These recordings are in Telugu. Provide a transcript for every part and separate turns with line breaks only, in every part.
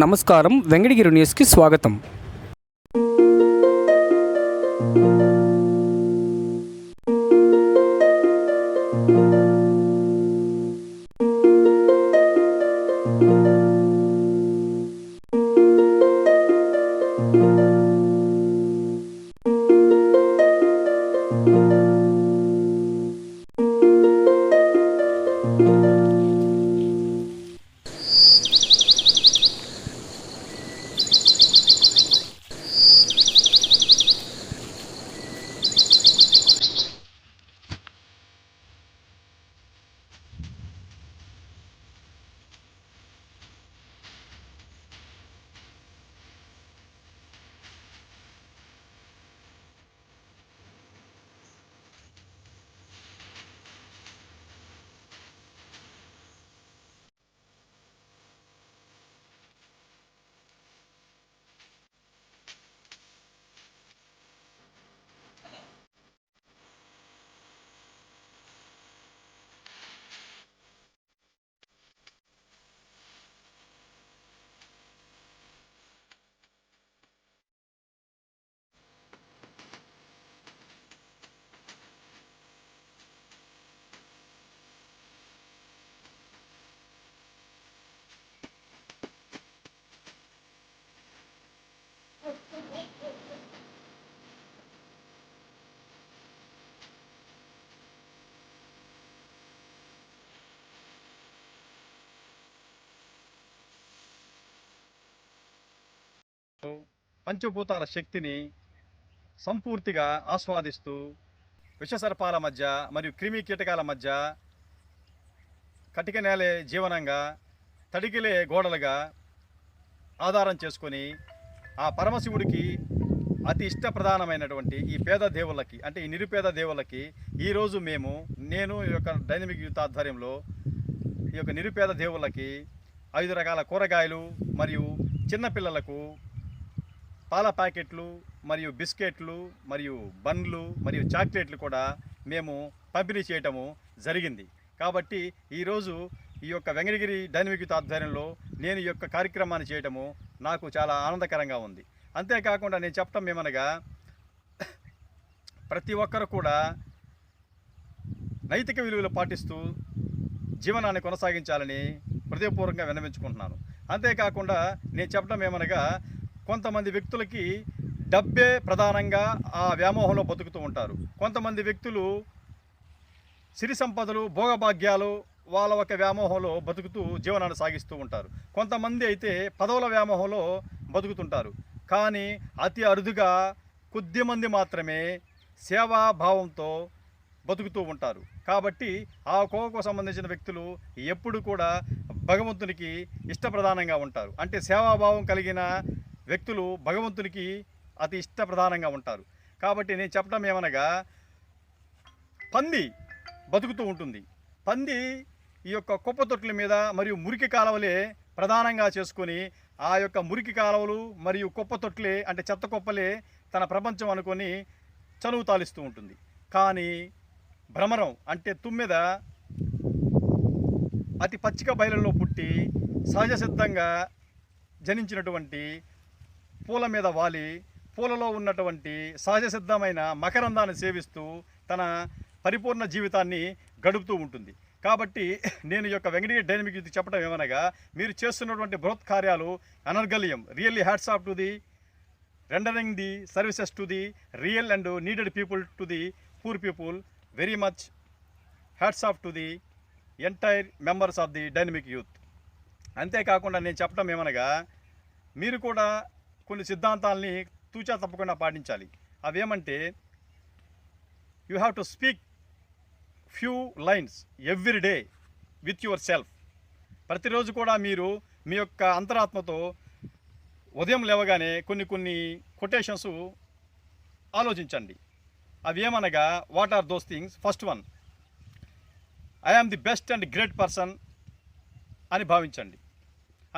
నమస్కారం. వెంకటగిరి న్యూస్కి స్వాగతం.
పంచభూతాల శక్తిని సంపూర్తిగా ఆస్వాదిస్తూ విషసర్పాల మధ్య మరియు క్రిమి కీటకాల మధ్య కటిక నేలే జీవనంగా తడికిలే గోడలుగా ఆధారం చేసుకొని ఆ పరమశివుడికి అతి ఇష్ట ప్రధానమైనటువంటి ఈ పేద దేవుళ్ళకి అంటే ఈ నిరుపేద దేవుళ్ళకి ఈరోజు మేము నేను ఈ యొక్క డైనమిక్ యూత్ ఆధ్వర్యంలో ఈ యొక్క నిరుపేద దేవుళ్ళకి ఐదు రకాల కూరగాయలు మరియు చిన్నపిల్లలకు పాల ప్యాకెట్లు మరియు బిస్కెట్లు మరియు బన్లు మరియు చాక్లెట్లు కూడా మేము పంపిణీ చేయటము జరిగింది. కాబట్టి ఈరోజు ఈ యొక్క వెంకటగిరి డైనమిక్ ఆధ్వర్యంలో నేను ఈ యొక్క కార్యక్రమాన్ని చేయటము నాకు చాలా ఆనందకరంగా ఉంది. అంతేకాకుండా నేను చెప్పటం ఏమనగా ప్రతి ఒక్కరు కూడా నైతిక విలువలు పాటిస్తూ జీవనాన్ని కొనసాగించాలని హృదయపూర్వకంగా విన్నవించుకుంటున్నాను. అంతేకాకుండా నేను చెప్పడం ఏమనగా కొంతమంది వ్యక్తులకి డబ్బే ప్రధానంగా ఆ వ్యామోహంలో బతుకుతూ ఉంటారు. కొంతమంది వ్యక్తులు సిరి సంపదలు భోగభాగ్యాలు వాళ్ళ ఒక వ్యామోహంలో బతుకుతూ జీవనాన్ని సాగిస్తూ ఉంటారు. కొంతమంది అయితే పదవుల వ్యామోహంలో బతుకుతుంటారు. కానీ అతి అరుదుగా కొద్ది మంది మాత్రమే సేవాభావంతో బతుకుతూ ఉంటారు. కాబట్టి ఆ కోవకు సంబంధించిన వ్యక్తులు ఎప్పుడు కూడా భగవంతునికి ఇష్టప్రధానంగా ఉంటారు. అంటే సేవాభావం కలిగిన వ్యక్తులు భగవంతునికి అతి ఇష్టప్రధానంగా ఉంటారు. కాబట్టి నేను చెప్పడం ఏమనగా పంది బతుకుతూ ఉంటుంది. పంది ఈ యొక్క కుప్ప తొట్ల మీద మరియు మురికి కాలువలే ప్రధానంగా చేసుకొని ఆ యొక్క మురికి కాలువలు మరియు కుప్ప తొట్లే అంటే చెత్త కుప్పలే తన ప్రపంచం అనుకొని చనువు తాలిస్తూ ఉంటుంది. కానీ భ్రమరం అంటే తుమ్మెద అతి పచ్చిక బయలుల్లో పుట్టి సహజ సిద్ధంగా జనించినటువంటి పూల మీద వాలి పూలలో ఉన్నటువంటి సహజ సిద్ధమైన మకరందాన్ని సేవిస్తూ తన పరిపూర్ణ జీవితాన్ని గడుపుతూ ఉంటుంది. కాబట్టి నేను యొక్క వెంకటగిరి డైనమిక్ యూత్ చెప్పడం ఏమనగా మీరు చేస్తున్నటువంటి బృహత్ కార్యాలు అనర్గల్యం really hats off to the rendering the services to the real and needed people to the poor people very much hats off to the entire members of the dynamic youth అంతేకాకుండా నేను చెప్పడం ఏమనగా మీరు కూడా కొన్ని సిద్ధాంతాలని తూచా తప్పకుండా పాటించాలి. అవేమంటే you have to speak few lines every day with yourself ప్రతిరోజు కూడా మీరు మీ యొక్క అంతరాత్మతో ఉదయం లేవగానే కొన్ని కొన్ని కొటేషన్స్ ఆలోచించండి. అవి ఏమనగా what are those things first one I am the best and great person అని భావించండి.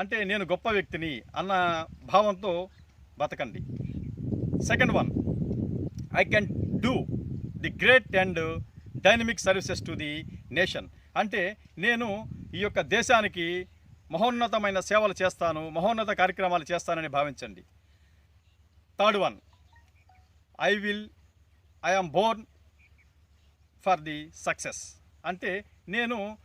అంటే నేను గొప్ప వ్యక్తిని అన్న భావంతో బతకండి. Second one I can do the great and dynamic services to the nation అంటే నేను ఈ యొక్క దేశానికి మహోన్నతమైన సేవలు చేస్తాను మహోన్నత కార్యక్రమాలు చేస్తానని భావించండి. Third one I will I am born for the success అంటే నేను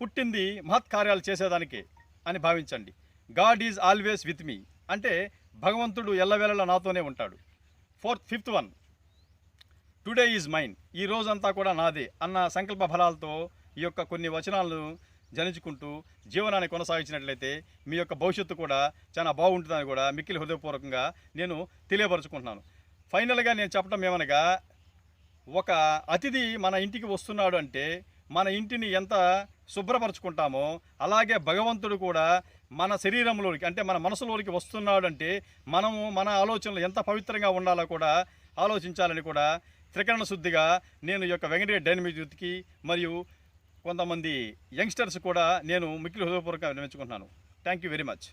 పుట్టింది మహత్కార్యాలు చేసేదానికి అని భావించండి. God is always with me అంటే భగవంతుడు ఎల్లవేళలా నాతోనే ఉంటాడు. Fourth fifth one today is mine ఈ రోజంతా కూడా నాదే అన్న సంకల్ప ఫలాలతో ఈ యొక్క కొన్ని వచనాలను జనించుకుంటూ జీవనాన్ని కొనసాగించినట్లయితే మీ యొక్క భవిష్యత్తు కూడా చాలా బాగుంటుందని కూడా మిక్కిలి హృదయపూర్వకంగా నేను తెలియపరుచుకుంటున్నాను. ఫైనల్గా నేను చెప్పడం ఏమనగా ఒక అతిథి మన ఇంటికి వస్తున్నాడు అంటే మన ఇంటిని ఎంత శుభ్రపరచుకుంటామో అలాగే భగవంతుడు కూడా మన శరీరంలోనికి అంటే మన మనసులోనికి వస్తున్నాడంటే మనము మన ఆలోచనలు ఎంత పవిత్రంగా ఉండాలో కూడా ఆలోచించాలని కూడా త్రికరణ శుద్ధిగా నేను ఈ యొక్క వెంకటేశ్వర డైనమిక్ యూత్కి మరియు కొంతమంది యంగ్స్టర్స్ కూడా నేను మిక్కిలి హృదయపూర్వకంగా వినిపించుకుంటున్నాను. Thank you very much